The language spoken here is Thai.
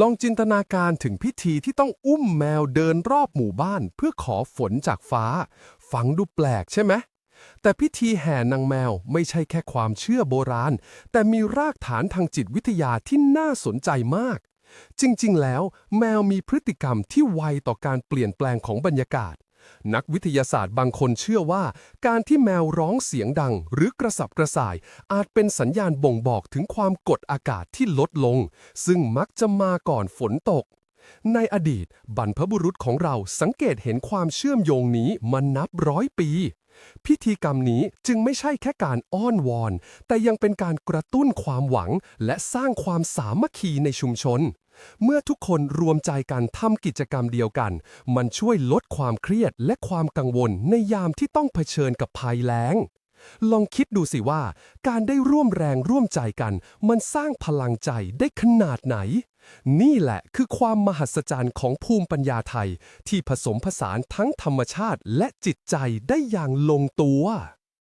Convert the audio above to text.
ลองจินตนาการถึงพิธีที่ต้องอุ้มแมวเดินรอบหมู่บ้าน เพื่อขอฝนจากฟ้า ฟังดูแปลกใช่ไหม แต่พิธีแห่นางแมวไม่ใช่แค่ความเชื่อโบราณ แต่มีรากฐานทางจิตวิทยาที่น่าสนใจมาก จริงๆ แล้ว แมวมีพฤติกรรมที่ไวต่อการเปลี่ยนแปลงของบรรยากาศ นักวิทยาศาสตร์บางคนเชื่อว่า การที่แมวร้องเสียงดัง หรือกระสับกระส่าย อาจเป็นสัญญาณบ่งบอกถึงความกดอากาศที่ลดลง ซึ่งมักจะมาก่อนฝนตก ในอดีตบรรพบุรุษของเราสังเกตเห็นความเชื่อมโยงนี้มานับร้อยปี พิธีกรรมนี้จึงไม่ใช่แค่การอ้อนวอน แต่ยังเป็นการกระตุ้นความหวัง และสร้างความสามัคคีในชุมชน เมื่อทุกคนรวมใจกันทำกิจกรรมเดียวกัน มันช่วยลดความเครียดและความกังวลในยามที่ต้องเผชิญกับภัยแล้ง ลองคิดดูสิว่า การได้ร่วมแรงร่วมใจกัน มันสร้างพลังใจได้ขนาดไหน นี่แหละคือความมหัศจรรย์ของภูมิปัญญาไทย ที่ผสมผสานทั้งธรรมชาติและจิตใจได้อย่างลงตัว